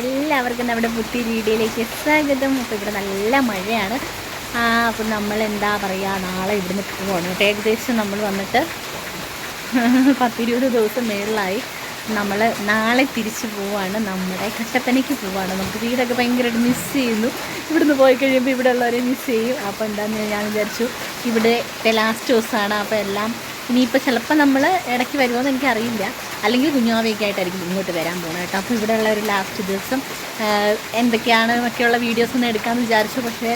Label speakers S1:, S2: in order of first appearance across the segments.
S1: എല്ലാവർക്കും നമ്മുടെ ബുദ്ധി വീഡിയോയിലേക്ക് സ്വാഗതം. അപ്പോൾ ഇവിടെ നല്ല മഴയാണ്. ആ അപ്പം നമ്മൾ എന്താ പറയുക നാളെ ഇവിടുന്ന് പോകണം കേട്ടോ. ഏകദേശം നമ്മൾ വന്നിട്ട് പത്തിരുപത് ദിവസം മേളിലായി. നമ്മൾ നാളെ തിരിച്ചു പോവാണ്. നമ്മുടെ കട്ടപ്പനയ്ക്ക് പോവാണ്. നമുക്ക് വീടൊക്കെ ഭയങ്കരമായിട്ട് മിസ് ചെയ്യുന്നു. ഇവിടുന്ന് പോയി കഴിയുമ്പോൾ ഇവിടെ ഉള്ളവരെ മിസ് ചെയ്യും. അപ്പോൾ എന്താണെന്ന് ഞാൻ വിചാരിച്ചു ഇവിടെ ലാസ്റ്റ് ദിവസമാണ്. അപ്പോൾ എല്ലാം ഇനിയിപ്പോൾ ചിലപ്പോൾ നമ്മൾ ഇടയ്ക്ക് വരുമോ എന്ന് എനിക്കറിയില്ല. അല്ലെങ്കിൽ കുഞ്ഞാവയൊക്കെ ആയിട്ടായിരിക്കും ഇങ്ങോട്ട് വരാൻ പോകുന്നത് കേട്ടോ. അപ്പോൾ ഇവിടെയുള്ള ഒരു ലാസ്റ്റ് ദിവസം എന്തൊക്കെയാണ് ഒക്കെയുള്ള വീഡിയോസ് ഒന്നും എടുക്കാമെന്ന് വിചാരിച്ചു. പക്ഷേ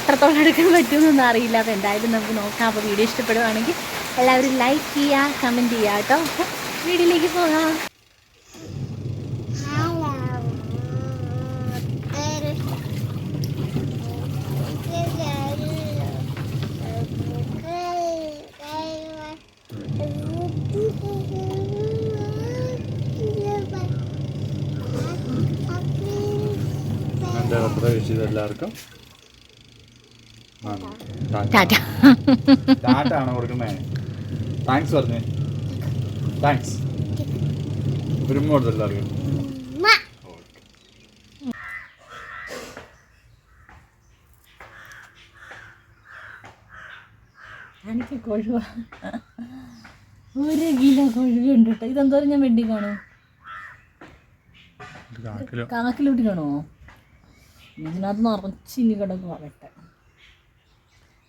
S1: എത്രത്തോളം എടുക്കാൻ പറ്റുമെന്നൊന്നും അറിയില്ല. അപ്പോൾ എന്തായാലും നമുക്ക് നോക്കാം. അപ്പോൾ വീഡിയോ ഇഷ്ടപ്പെടുവാണെങ്കിൽ എല്ലാവരും ലൈക്ക് ചെയ്യുക കമന്റ് ചെയ്യുക കേട്ടോ. വീഡിയോയിലേക്ക് പോകാം.
S2: എന്റെ വിഷ് ചെയ്ത എല്ലാവർക്കും
S1: ടാറ്റാണ്
S2: ടാറ്റ. കൊടുക്കുന്നേ? താങ്ക്സ് പറഞ്ഞേ. താങ്ക്സ് ഒരുമ കൊടുത്തു എല്ലാവർക്കും
S1: എനിക്ക് കൊഴുവ. ഒരു കിലോ കൊഴുവുണ്ട് കേട്ടോ ഇതെന്തോരം ഞാൻ വെണ്ടി കാണും?
S2: കാണോ
S1: കാക്കിലോട്ട് കാണുമോ ഇതിനകത്ത് നിറച്ചിനി കിടക്കും വെട്ട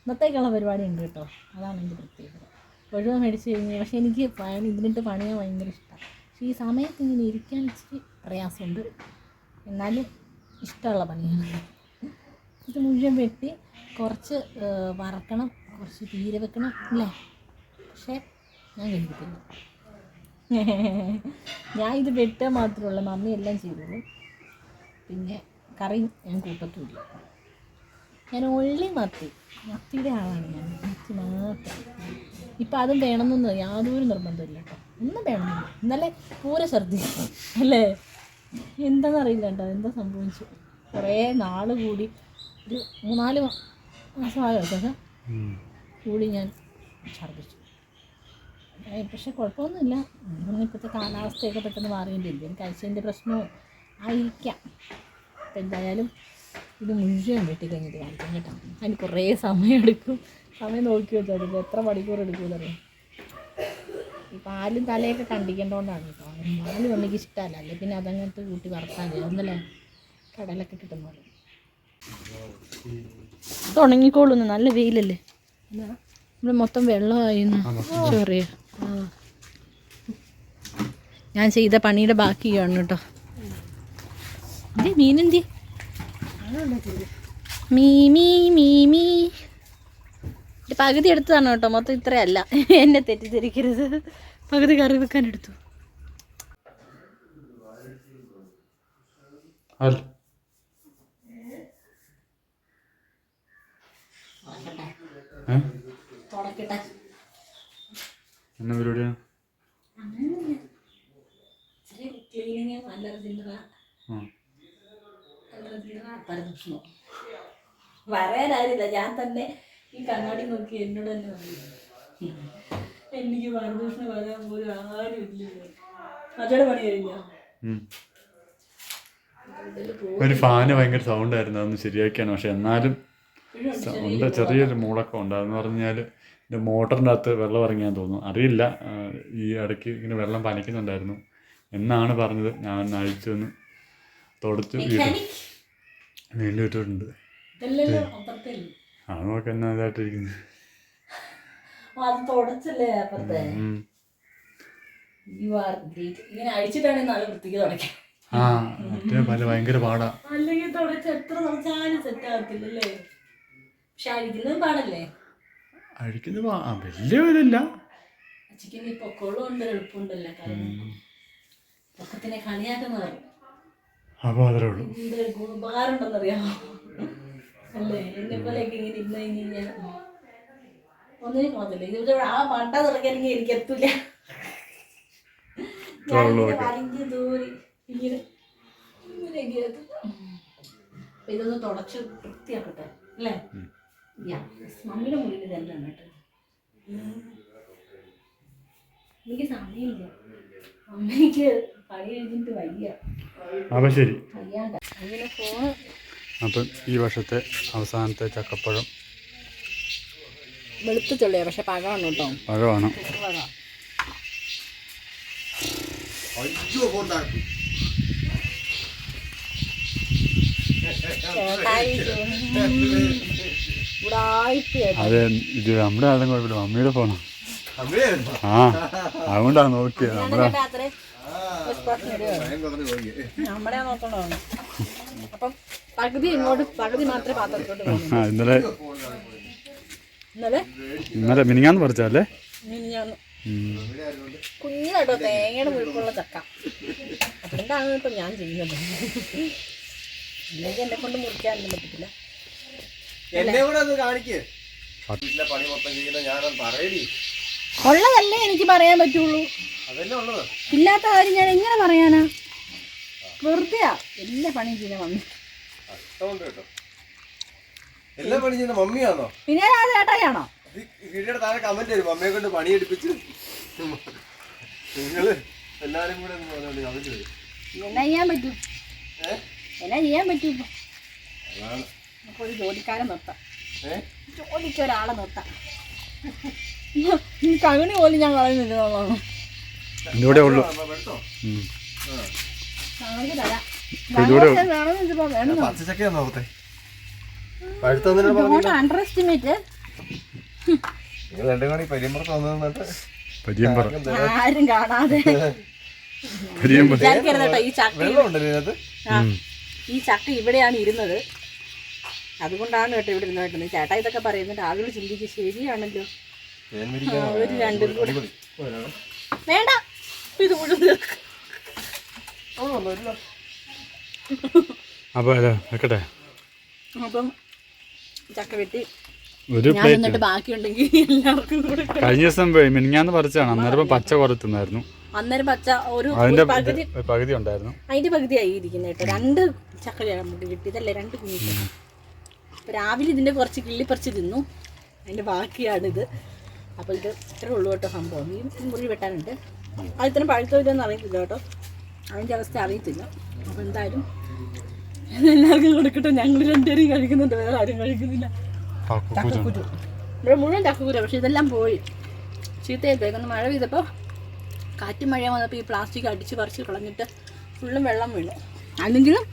S1: ഇന്നത്തേക്കുള്ള പരിപാടി ഉണ്ട് കേട്ടോ. അതാണ് എന്റെ പ്രത്യേകത. കൊഴുവ മേടിച്ച് കഴിഞ്ഞാൽ പക്ഷെ എനിക്ക് പണി ഇതിനിട്ട് പണിയാൻ ഭയങ്കര ഇഷ്ടമാണ് പക്ഷേ ഈ സമയത്ത് ഇങ്ങനെ ഇരിക്കാൻ ഇച്ചിരി പ്രയാസമുണ്ട്. എന്നാലും ഇഷ്ടമുള്ള പണിയാണ്. ഇത് മുഴുവൻ വെട്ടി കുറച്ച് വറക്കണം കുറച്ച് തീരെ വെക്കണം അല്ലേ? പക്ഷേ ഞാൻ കഴിക്കത്തില്ല ഞാൻ ഇത് വെട്ടുക മാത്രമുള്ള മമ്മി എല്ലാം ചെയ്തോളൂ. പിന്നെ കറി ഞാൻ കൂട്ടത്തുമില്ല ഞാൻ ഒള്ളി മത്തി. മത്തിയുടെ ആളാണ് ഞാൻ. മത്തി മാത്രം. ഇപ്പം അതും വേണമെന്നൊന്നും യാതൊരു നിർബന്ധമില്ല കേട്ടോ. ഒന്നും വേണമെന്നില്ല. ഇന്നലെ പൂര ഛർദി അല്ലേ? എന്താണെന്നറിയില്ല കേട്ടോ. എന്താ സംഭവിച്ചു? കുറേ നാൾ കൂടി ഒരു മൂന്നാൽ മാസമായോ? കേട്ടോ കൂടി ഞാൻ ഛർദ്ദിച്ചു. പക്ഷെ കുഴപ്പമൊന്നുമില്ല. ഇപ്പോഴത്തെ കാലാവസ്ഥയൊക്കെ പെട്ടെന്ന് മാറിയിട്ടില്ല എനിക്ക് അയച്ചതിന്റെ പ്രശ്നവും ആയിരിക്കാം. അപ്പം എന്തായാലും ഇത് മുഴുവൻ വെട്ടി കഴിഞ്ഞിട്ട് കാണിക്കാം കേട്ടോ. അതിന് കുറേ സമയം എടുക്കും. സമയം നോക്കി വെച്ചാൽ. എത്ര മണിക്കൂർ എടുക്കുമെന്നറിയാം ഈ പാലും തലയൊക്കെ കണ്ടിക്കേണ്ടതുകൊണ്ടാണ് കേട്ടോ. പാലും അമ്മയ്ക്ക് ഇഷ്ടമല്ല. അല്ലേ പിന്നെ അതങ്ങനത്തെ കൂട്ടി വറുത്താൽ മതി. ഒന്നല്ലേ കടലൊക്കെ കിട്ടുന്ന പോലെ. തുടങ്ങിക്കോളൂന്ന് നല്ല വെയിലല്ലേ? നമ്മൾ മൊത്തം വെള്ളമായിരുന്നു ചെറിയ ഞാൻ ചെയ്ത പണിയുടെ ബാക്കിയാണ് കേട്ടോ. മീനെന്തി മീ മീ മീ മീ. പകുതി എടുത്തതാണ് കേട്ടോ. മൊത്തം ഇത്രയല്ല. എന്നെ തെറ്റിദ്ധരിക്കരുത്. പകുതി കറി വെക്കാൻ എടുത്തു. തുടക്കട്ടെ
S2: എന്നാ പരിപാടിയാണ്
S1: ക്ലീനിങ് നല്ല ചില്ലറ
S2: ആ.
S1: പരദൂഷണം വരാനായില്ല ഞാൻ തന്നെ ഈ കണ്ണാടി നോക്കി എന്നോട് തന്നെ പറയും. എനിക്ക് പരദൂഷണ വരാൻ പോലും ആരും ഇല്ല മറ്റോടെ പണി കഴിഞ്ഞോ?
S2: ഒരു ഫാന് ഭയങ്കര സൗണ്ട് ആയിരുന്നു. അതൊന്ന് ശരിയാക്കിയാണ്. പക്ഷെ എന്നാലും ഉണ്ട് ചെറിയൊരു മൂളക്കം ഉണ്ട് അതെന്ന് പറഞ്ഞാൽ എന്റെ മോട്ടറിന്റെ അകത്ത് വെള്ളം ഇറങ്ങിയാൻ തോന്നുന്നു. അറിയില്ല. ഈ ഇടയ്ക്ക് ഇങ്ങനെ വെള്ളം പനിക്കുന്നുണ്ടായിരുന്നു. എന്നാണ് പറഞ്ഞത്. ഞാൻ അഴിച്ചു വന്ന് തുടച്ച്
S1: ഇതല്ലല്ലോ അപ്പുറത്തല്ലേ
S2: അത് നോക്കി എന്നാ ഇതായിട്ടിരിക്കുന്നത്
S1: തുടക്കാം
S2: ആ മറ്റേ പല ഭയങ്കര പാടാ.
S1: അല്ലെങ്കിൽ തുടച്ച് എത്ര തുടച്ചാലും സെറ്റ് ആകത്തില്ലല്ലേ പക്ഷെ അഴിക്കുന്നതും പാടല്ലേ?
S2: ആ വലിയ വിലയില്ല
S1: ചിക്കൻ ഈ പൊക്കോളും എളുപ്പമുണ്ടല്ലോ കാര്യം പൊക്കത്തിനെ കളിയാക്കുന്ന പറയും
S2: അപ്പോൾ അതേ ഉള്ളൂ.
S1: അല്ലേ? എന്നെ പോലെയൊക്കെ ഇങ്ങനെ ഇരുന്ന് കഴിഞ്ഞ് കഴിഞ്ഞാൽ ഒന്നിനും കൊള്ളത്തില്ല ഇത് ആ എനിക്ക് വലിഞ്ഞ് ദൂരി ഇങ്ങനെ ഇങ്ങനെയൊക്കെ എത്തും. അപ്പൊ ഇതൊന്ന് തുടച്ച് വൃത്തിയാക്കട്ടെ. അല്ലേ? യാ മമ്മിയുടെ മുന്നിൽ ഇതെല്ലാം കേട്ടോ? എനിക്ക് സമയമില്ല. അമ്മയ്ക്ക് പണി കഴിഞ്ഞിട്ട് വയ്യ.
S2: അപ്പോൾ ശരി.
S1: അപ്പൊ ഫോണ്
S2: അപ്പം ഈ വർഷത്തെ അവസാനത്തെ ചക്കപ്പഴം
S1: വെളുത്ത് ചെള്ളിയാ പക്ഷെ പഴമാണ് കേട്ടോ.
S2: പഴമാണ്.
S1: പഴം
S2: അത് ഇത് നമ്മുടെ ആളും കുഴപ്പമില്ല. മമ്മിയുടെ ഫോണാണ് ആ. അതുകൊണ്ടാ നോക്കിയത്. നമ്മുടെ ഇന്നലെ
S1: ഇന്നലെ?
S2: മിനിങ്ങാന്ന് പറിച്ചല്ലേ
S1: ഞാൻ കുഞ്ഞാട്ടോ തേങ്ങയുടെ മുഴുപ്പുള്ള ചക്ക. അതുകൊണ്ടാണ് ഇപ്പൊ ഞാൻ ചെയ്യുന്നത്. ഇല്ലെങ്കിൽ എന്നെ കൊണ്ട് മുറിക്കാനൊന്നും പറ്റത്തില്ല.
S3: എന്നെ കൂടെ ഒന്ന് കാണിക്ക്. വീട്ടിലെ പണി മൊത്തം ചെയ്യുന്ന ഞാനൊന്ന് പറയടി.
S1: ഉള്ളതല്ലേ എനിക്ക് പറയാൻ പറ്റുള്ളൂ.
S3: അതല്ലേ ഉള്ളത്?
S1: ഇല്ലാത്ത കാര്യം ഞാൻ എങ്ങനെ പറയാനാ? വെറുതെയാ. എല്ലാ പണിയും ചെയ്യാൻ വന്നു
S3: കഷ്ടമുണ്ട് കേട്ടോ. എല്ലാ പണി ചെയ്യുന്ന മമ്മിയാണോ
S1: പിന്നെ ആ ചേട്ടായാണോ
S3: ഇത് വീടിയുടെ താഴെ കമന്റ് വരും മമ്മിയെ കൊണ്ട് പണിയെടുപ്പിച്ച്. നിങ്ങൾ എല്ലാരും കൂടെ കമന്റ് വരും.
S1: എന്നാ ചെയ്യാൻ പറ്റും? എന്നാ ചെയ്യാൻ പറ്റും?
S3: അതാണ്.
S1: നമുക്ക് ഒരു ജോലിക്കാരൻ നിർത്താം.
S3: ഏഹ്
S1: ജോലിക്ക് ഒരാളെ നിർത്താം. ഈ കവിണി പോലും ഞാൻ
S2: ഉള്ളു.
S1: അണ്ടർ എസ്റ്റിമേറ്റ് ആരും കാണാതെ. ആ, ഈ ചക്ക ഇവിടെയാണ് ഇരുന്നത്. അതുകൊണ്ടാണ് കേട്ടോ ഇവിടെ ഇരുന്ന് കേട്ടത് ചേട്ടാ ഇതൊക്കെ പറയുന്നുണ്ട്. ആളുകൾ ചിന്തിച്ച് ശരിയാണല്ലോ. ഒരു രണ്ടും കൂടെ വേണ്ട. ഇത് മുഴുവൻ.
S2: അപ്പോൾ അല്ലേ വെക്കട്ടെ?
S1: അപ്പം ചക്ക വെട്ടി.
S2: ഒരു
S1: ഞാൻ
S2: പ്ലേറ്റ്
S1: ബാക്കിയുണ്ടെങ്കിൽ എല്ലാവർക്കും കൊടുക്കാം.
S2: കഴിഞ്ഞ ദിവസം പോയി മിനിങ്ങാന്ന് പറിച്ചാണ് അന്നേരം പച്ച കുറത്തുന്നായിരുന്നു
S1: അന്നേരം പച്ച ഒരു പകുതി
S2: ഉണ്ടായിരുന്നു.
S1: അതിന്റെ പകുതിയായി ഇരിക്കുന്നത് കേട്ടോ. രണ്ട് ചക്കരയാണ് നമുക്ക് കിട്ടിയതല്ലേ രണ്ട് കുഞ്ഞു രാവിലെ ഇതിന്റെ കുറച്ച് കിള്ളിപ്പറിച്ച് തിന്നു. അതിന്റെ ബാക്കിയാണിത്. അപ്പോൾ ഇത് ഇത്രേ ഉള്ളൂ കേട്ടോ സംഭവം. ഈ മുറി വെട്ടാനുണ്ട്. അത് ഇത്ര പഴുത്തോ ഇല്ലെന്ന് അറിയത്തില്ല കേട്ടോ. അതിന്റെ അവസ്ഥ അറിയത്തില്ല. അപ്പോൾ എന്തായാലും എല്ലാവർക്കും കൊടുക്കട്ടെ. ഞങ്ങൾ രണ്ടുപേരും കഴിക്കുന്നുണ്ട്. വേറെ ആരും കഴിക്കുന്നില്ല. ചക്കക്കുരു. ഇവിടെ മുഴുവൻ ചക്കക്കുര. പക്ഷെ ഇതെല്ലാം പോയി. ചീത്തയത്തേക്കൊന്ന് മഴ പെയ്തപ്പോൾ കാറ്റും മഴ വന്നപ്പോൾ ഈ പ്ലാസ്റ്റിക് അടിച്ച് പറിച്ച് കളഞ്ഞിട്ട് ഫുള്ളും വെള്ളം വീണു. അല്ലെങ്കിലും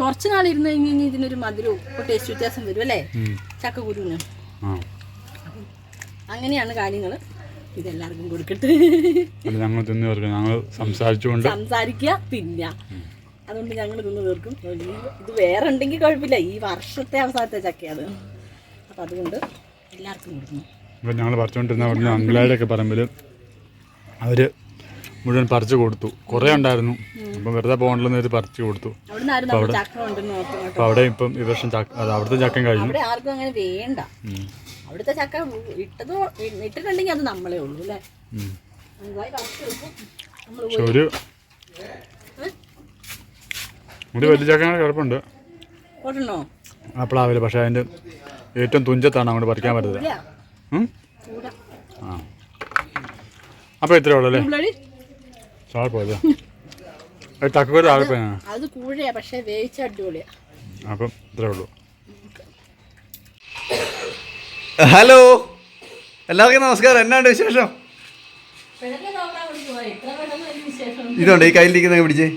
S1: കുറച്ച് നാൾ ഇരുന്ന് കഴിഞ്ഞ് ഇതിനൊരു മധുരവും ടേസ്റ്റ് വ്യത്യാസം വരും അല്ലേ? ചക്കക്കുരുവിന്.
S2: കുരുവിന്
S1: അങ്ങനെയാണ് കാര്യങ്ങൾ. ഇതെല്ലാവർക്കും കൊടുക്കട്ടെ.
S2: ഞങ്ങൾ തിന്ന് തീർക്കും. ഞങ്ങൾ സംസാരിച്ചുകൊണ്ട്
S1: സംസാരിക്കുക പിന്നെ അതുകൊണ്ട് ഞങ്ങൾ തിന്ന് തീർക്കും. ഇത് വേറെ ഉണ്ടെങ്കിൽ കുഴപ്പമില്ല. ഈ വർഷത്തെ അവസാനത്തെ ചക്കയാണ്. അപ്പം അതുകൊണ്ട് എല്ലാവർക്കും കൊടുക്കുന്നു.
S2: ഇപ്പം ഞങ്ങൾ പറിച്ചുകൊണ്ടിരുന്ന അങ്കിളായുടെയൊക്കെ പറമ്പിൽ അവർ മുഴുവൻ പറിച്ചു കൊടുത്തു. കുറേ ഉണ്ടായിരുന്നു. അപ്പം വെറുതെ പോകണ്ടെന്ന് ഒരു പറിച്ചു കൊടുത്തു.
S1: അപ്പം കേട്ടോ
S2: അപ്പോൾ അവിടെ ഇപ്പം ഈ വർഷം അവിടുത്തെ ചക്കം കഴിഞ്ഞു.
S1: അവിടെ ആർക്കും അങ്ങനെ വേണ്ട. അവിടുത്തെ ചക്ക ഇട്ടതോ ഇട്ടിട്ടുണ്ടെങ്കിൽ അത് നമ്മളേ ഉള്ളൂ അല്ലേ?
S2: ഒരു ഒരു വലിയ ചക്ക കിടപ്പുണ്ട് അപ്പോഴാവില്ല പക്ഷെ അതിന്റെ അതിന്റെ ഏറ്റവും തുഞ്ചത്താണ് അങ്ങോട്ട് പറിക്കാൻ പറ്റത്തില്ല
S1: അപ്പൊ
S2: ആ. അപ്പോൾ ഇത്രേ ഉള്ളൂ അല്ലേ? പോയല്ലോ തക്കൂര് പോയാണ്
S1: അത് കൂഴയാ പക്ഷെ വേവിച്ച അടിപൊളിയാ.
S2: അപ്പം ഇത്രേ ഉള്ളൂ.
S3: ഹലോ. എല്ലാവർക്കും നമസ്കാരം. എന്നാണ്ട് വിശേഷം? ഇതുണ്ട് ഈ കയ്യിലിരിക്കുന്ന പിടിച്ച്.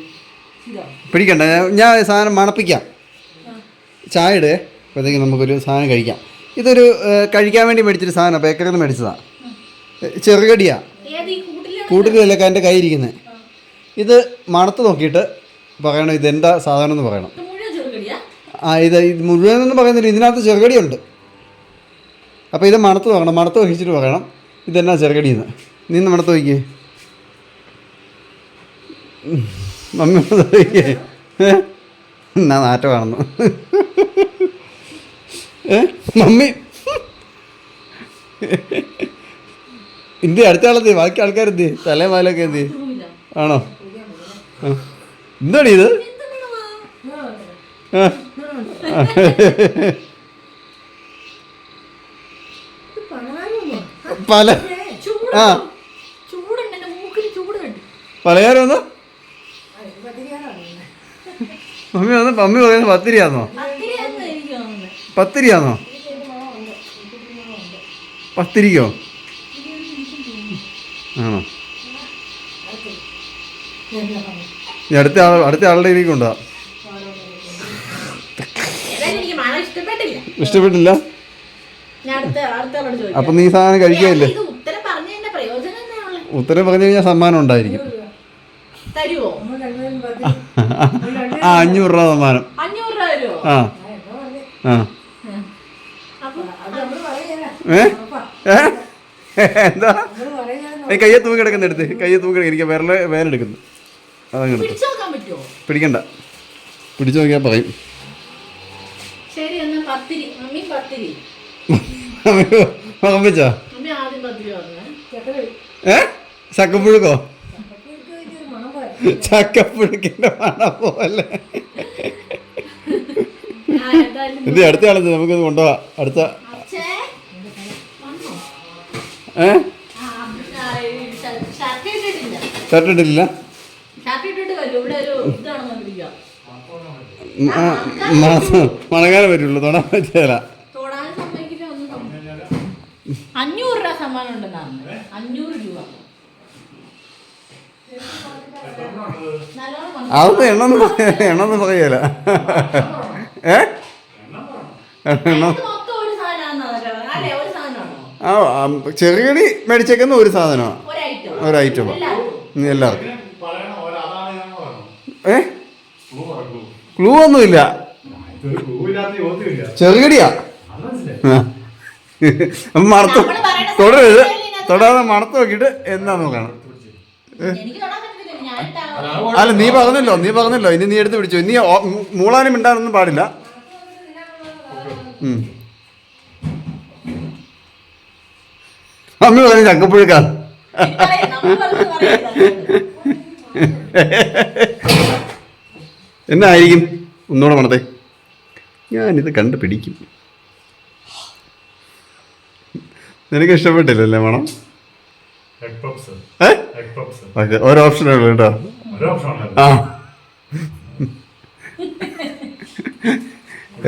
S3: പിടിക്കണ്ട. ഞാൻ- സാധനം മണപ്പിക്കാം. ചായ ഇടേ. അപ്പോഴത്തേക്ക് നമുക്കൊരു സാധനം കഴിക്കാം. ഇതൊരു കഴിക്കാൻ വേണ്ടി മേടിച്ചൊരു സാധനം. ബേക്കറിയിൽ നിന്ന് മേടിച്ചതാണ് ചെറുകടിയാ.
S1: ഏത്
S3: എന്റെ കൈ ഇരിക്കുന്നത് ഇത് മണത്ത് നോക്കിയിട്ട് പറയണം ഇതെന്താ സാധനം എന്ന് പറയണം. ആ ഇത് ഇത് മുഴുവനൊന്നും പറയുന്നില്ല ഇതിനകത്ത് ചെറുകടിയുണ്ട്. അപ്പോൾ ഇത് മണത്ത് നോക്കണം മണത്ത് വഹിച്ചിട്ട് പറയണം ഇതെന്നാ ചെറുകടിയെന്ന് നിന്ന് മണത്ത് വയ്ക്കേ മമ്മി മണത്ത് വയ്ക്കേ എന്നാ നാറ്റമാണെന്ന്. ഏ? മമ്മി. എന്ത് അടുത്ത ആളെന്ത്? ബാക്കി ആൾക്കാരെന്ത്? തലേ മാലൊക്കെ എന്ത്? ആണോ? എന്താണിത് പല ആ. ഒന്ന് മമ്മി വന്ന് മമ്മി പറയുന്നത് പത്തിരിയാന്നോ?
S1: പത്തിരിയാന്നോ?
S3: പത്തിരിക്കോ? ആണോ? ഇനി അടുത്ത ആൾ അടുത്ത ആളുടെ ഇതിലേക്ക്
S1: മണം ഇഷ്ടപ്പെട്ടില്ല.
S3: ഇഷ്ടപ്പെട്ടില്ല?
S1: ഞാൻ അടുത്ത അടുത്ത ചോദിക്കാം.
S3: അപ്പം നീ സാധനം കഴിക്കുകയില്ലേ?
S1: ഉത്തരം
S3: പറഞ്ഞു കഴിഞ്ഞാൽ സമ്മാനം ഉണ്ടായിരിക്കും.
S1: തരുവോ?
S3: ആ അഞ്ഞൂറ് രൂപ സമ്മാനം. ആ. ആ.
S1: അപ്പൊ
S3: ഏ? ഏ? എന്താ? കയ്യെ തൂങ്ങി കിടക്കുന്ന എടുത്ത്. കയ്യെ തൂങ്ങി കിടക്കുന്ന എനിക്ക് വിരൽ എടുത്തു.
S1: നോക്കാൻ പറ്റുമോ
S3: പിടിക്കണ്ട. പിടിച്ചു നോക്കിയാൽ പറയും. ഏ? ചക്കപ്പുഴുക്കോ? ചക്കപ്പുഴുക്കിന്റെ മണം പോലെ. എന്ത് അടുത്ത ആളെന്ത് നമുക്കൊന്ന് കൊണ്ടുപോവാ. അടുത്ത.
S1: അച്ഛേ കാണുന്നോണ്ടിരിക്കുക
S3: മ- മാസം മണങ്ങാനേ പറ്റുള്ളൂ തൊടാൻ പറ്റില്ല.
S1: അഞ്ഞൂറ് രൂപ സമ്മാനം ഉണ്ടെന്നാണ് അഞ്ഞൂറ് രൂപ.
S3: അതൊന്നും എണ്ണ എണ്ണ പറയല ഏ? എണ്ണം ആ ചെറുകടി മേടിച്ചേക്കുന്ന ഒരു സാധനമാണ്
S1: ഒരു ഐറ്റം
S3: ഒരു ഐറ്റമാണ്
S1: എല്ലാവർക്കും.
S3: ഏ?
S2: ക്ലൂ
S3: ഒന്നുമില്ല.
S2: ക്ലൂ ഇല്ലാത്ത യോഗ്യമില്ല
S3: ചെറുകടിയാ. മണത്ത് തൊടരുത് തൊടാതെ മണത്ത് നോക്കിയിട്ട് എന്താ നോക്കണം അല്ല നീ പറഞ്ഞല്ലോ നീ പറഞ്ഞല്ലോ. ഇനി നീ എടുത്ത് പിടിച്ചു. നീ ഓ- മൂ- മൂളാനും മിണ്ടാനൊന്നും പാടില്ല. അമ്മ പറഞ്ഞു ചക്കപ്പുഴുക്കാ എന്നായിരിക്കും? ഒന്നുകൂടെ മണത്തെ. ഞാനിത് കണ്ട് പിടിക്കും നിനക്ക് ഇഷ്ടപ്പെട്ടില്ലല്ലേ മണം
S2: പപ്സ്
S3: ഓക്കെ ഓപ്ഷനേ ഉള്ളൂ കേട്ടോ.
S2: ഒരു ഓപ്ഷൻ
S3: ആ.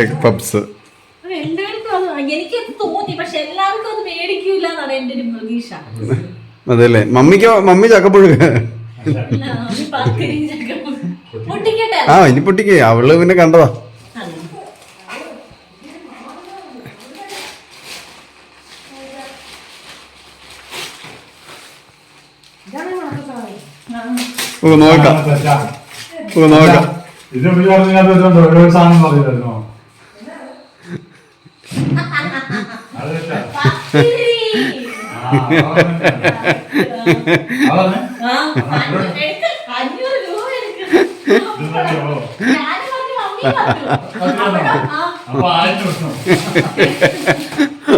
S3: എഗ് പപ്സ്
S1: എനിക്ക് തോന്നി പക്ഷെ എല്ലാവർക്കും അത് മേടിക്കൂല എന്നാണ് എന്റെ ഒരു പ്രതീക്ഷ.
S3: അതല്ലേ? മമ്മിക്കോ മമ്മി
S1: ചക്കപ്പുഴുക
S3: ആ ഇനി പൊട്ടിക്കേ. അവൾ പിന്നെ കണ്ടതാ. ഓ നോക്കാം. ഓ നോക്കാം.
S2: ഇത് വിചാരിച്ചതിനകത്ത് ഓരോ സാധനം പറഞ്ഞിരുന്നോ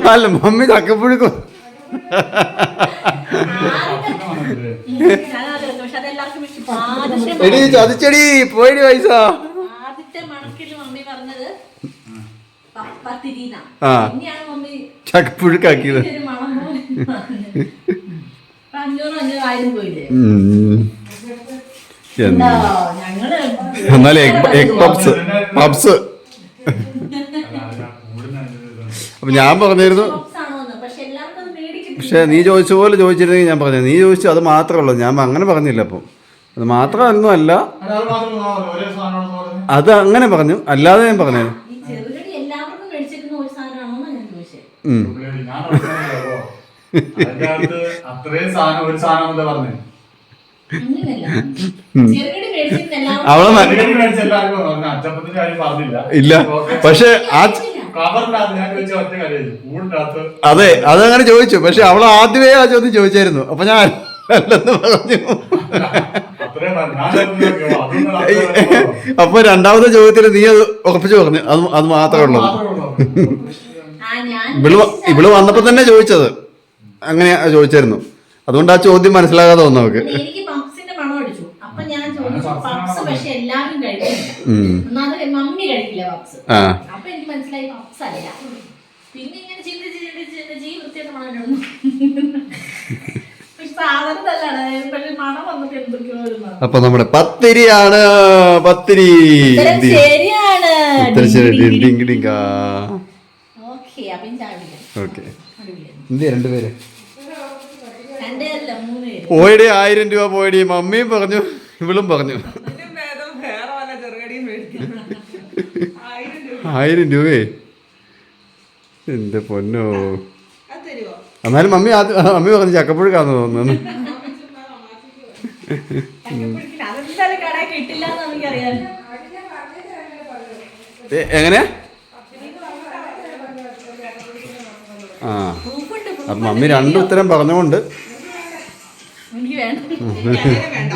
S3: അല്ല മമ്മി.
S1: ആദ്യത്തെ
S3: എടി ചതിച്ചടി പോയിടി പൈസ ചക്കപ്പുഴുക്കാക്കിയത് ഞങ്ങൾ എഗ് പപ്സ്. പപ്സ്. അപ്പൊ ഞാൻ പറഞ്ഞിരുന്നു.
S1: പക്ഷെ
S3: നീ ചോദിച്ച പോലെ ചോദിച്ചിരുന്നെങ്കിൽ ഞാൻ പറഞ്ഞു നീ ചോദിച്ചു അത് മാത്രമേ ഉള്ളൂ ഞാൻ അങ്ങനെ പറഞ്ഞില്ല അപ്പം അത് മാത്രമൊന്നും അല്ല
S2: അത്
S3: അങ്ങനെ പറഞ്ഞു. അല്ലാതെ ഞാൻ പറഞ്ഞു ഉം.
S2: ഞാൻ ഉറപ്പാണല്ലോ. അതിന്റെ അകത്ത് അത്രയും സാധനം ഒരു സാധനം എന്താ പറഞ്ഞേ? അവൾ
S3: ഇല്ല. പക്ഷെ ആ അതെ അതങ്ങനെ ചോദിച്ചു. പക്ഷെ അവൾ ആദ്യമേ ആ ചോദ്യം ചോദിച്ചായിരുന്നു. അപ്പൊ ഞാൻ അല്ലെന്ന് പറഞ്ഞു. അപ്പൊ രണ്ടാമത്തെ ചോദ്യത്തിൽ നീ അത് ഉറപ്പിച്ചു പറഞ്ഞു. അത് അത് മാത്രമേ ഉള്ളൂ.
S1: ആ ഞാൻ
S3: ഇവൾ ഇവൾ വന്നപ്പോ തന്നെ ചോദിച്ചത്. അങ്ങനെ ചോദിച്ചായിരുന്നു. അതുകൊണ്ട് ആ ചോദ്യം മനസ്സിലാകാതെ വന്നു നമുക്ക്
S1: എനിക്ക് പപ്സിന്റെ പണം അടിച്ചു. അപ്പൊ ഞാൻ ചോദിച്ചു പപ്സ് പക്ഷെ എല്ലാവരും. മമ്മി കഴിക്കില്ല പപ്സ്.
S3: ആ.
S1: അപ്പൊ എനിക്ക് മനസ്സിലായി പപ്സ് അല്ല. പിന്നെ ഇങ്ങനെ ചിന്തിച്ച് ചിന്തിച്ച് ചിന്തിച്ച് ഈ വൃത്തിയുടെ മണം
S3: അപ്പൊ നമ്മുടെ പത്തിരിയാണ് പത്തിരി
S1: ശരിയാണ്. ഓക്കെ
S3: രണ്ടുപേര്
S1: രണ്ടേ അല്ല മൂന്ന് പേര്
S3: പോയടി ആയിരം രൂപ പോയടി. മമ്മിയും പറഞ്ഞു ഇവളും പറഞ്ഞു.
S4: ആയിരം രൂപ.
S3: എന്റെ പൊന്നോ. എന്നാലും മമ്മി മമ്മി പറഞ്ഞു ചക്കപ്പുഴുക്കാന്ന് തോന്നുന്നു. എങ്ങനെ? ആ. അപ്പൊ മമ്മി രണ്ടു ഉത്തരം പറഞ്ഞുകൊണ്ട്
S1: എനിക്ക്
S4: വേണ്ട.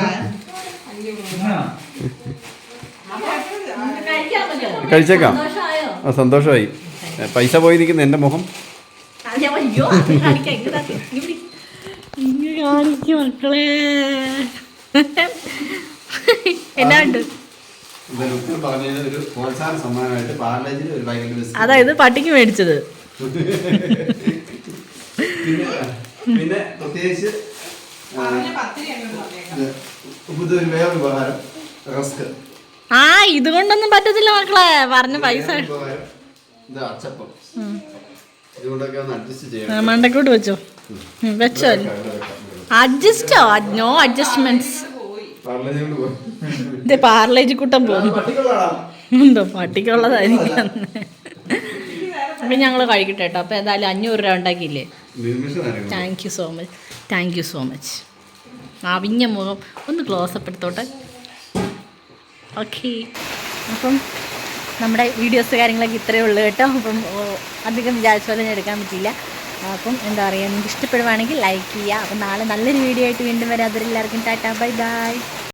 S3: കഴിച്ചേക്കാം.
S1: സന്തോഷമായോ?
S3: ആ സന്തോഷമായി. പൈസ പൈസ പോയിരിക്കുന്ന എന്റെ മുഖം.
S1: അതായത് പട്ടിക്ക് മേടിച്ചത്.
S3: പിന്നെ പ്രത്യേകിച്ച് ആ, വേറൊരു ഉപഹാരം റസ്ക്.
S1: ഇതുകൊണ്ടൊന്നും പറ്റത്തില്ല മക്കളെ പറഞ്ഞ പൈസ.
S3: വേറൊരു ഉപഹാരം. ഇതുകൊണ്ടൊക്കെ അഡ്ജസ്റ്റ് ചെയ്യണം.
S1: ആ, മണ്ടക്കോട്ട് വെച്ചോ. വെച്ചോ. അഡ്ജസ്റ്റോ നോ അഡ്ജസ്റ്റ്മെന്റ്സ്
S3: പാർലേജ് കൊണ്ട് പോയി.
S1: ഇത് പാർലേജ് കൂട്ടം എന്തോ പട്ടിക്കുള്ളതായിരിക്കും. അപ്പം ഞങ്ങൾ കഴിക്കട്ടെ കേട്ടോ അപ്പോൾ ഏതായാലും അഞ്ഞൂറ് രൂപ ഉണ്ടാക്കിയില്ലേ? Thank you so much thank you so much അവിഞ്ഞ മുഖം ഒന്ന് ക്ലോസപ്പ് എടുത്തോട്ടെ. ഓക്കെ അപ്പം നമ്മുടെ വീഡിയോസ് കാര്യങ്ങളൊക്കെ ഇത്രയേ ഉള്ളൂ കേട്ടോ. അപ്പം അധികം വിചാരിച്ച പോലെ ഞാൻ എടുക്കാൻ പറ്റിയില്ല. അപ്പം എന്താ പറയുക നിങ്ങൾക്ക് ഇഷ്ടപ്പെടുവാണെങ്കിൽ ലൈക്ക് ചെയ്യുക. അപ്പം നാളെ നല്ലൊരു വീഡിയോ ആയിട്ട് വീണ്ടും വരാം. അതിലെല്ലാവർക്കും ടാറ്റാ ബൈ ബൈ.